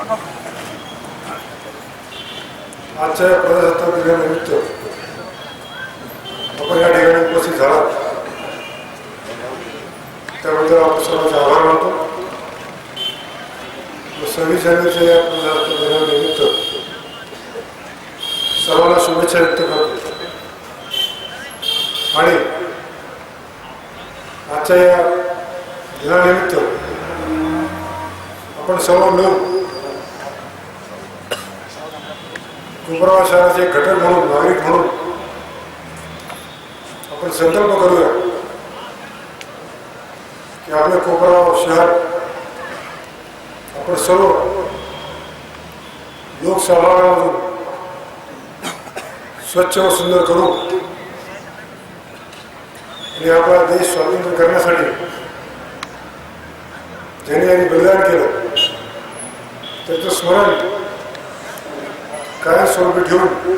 आजच्या प्रजासत्ताक दिनानिमित्त आपण या ठिकाणी उपस्थित झाला त्याबद्दल आपण सर्वांचे आभार मानतो. सव्वीस जानेवारीच्या या प्रजासत्ताक दिनानिमित्त सर्वांना शुभेच्छा व्यक्त करतो. आणि आजच्या या दिनानिमित्त आपण सर्व मिळून उमरावा शहराचे घटक म्हणून नागरिक म्हणून. आपण संकल्प करूया की आपले कोपराव शहर आपण सर्व लोकसभामधून स्वच्छ व सुंदर करू आणि आपला देश स्वातंत्र्य करण्यासाठी ज्यांनी यांनी बलिदान केलं. त्याचं स्मरण कायमस्वरूपी ठेवून?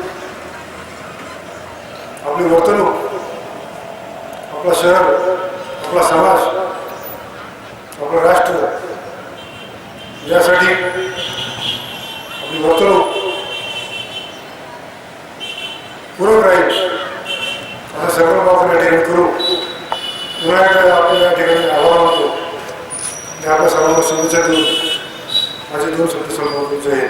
आपली वर्तणूक आपला शहर आपला समाज आपलं राष्ट्र यासाठी आपली वर्तणूक पूरक राहील असं सर्व आपण या ठिकाणी करू. पुन्हा एकदा आपण या ठिकाणी आभार मानतो. आणि आपल्या सर्वांना शुभेच्छा देऊन माझे दोन शब्द सर्व जय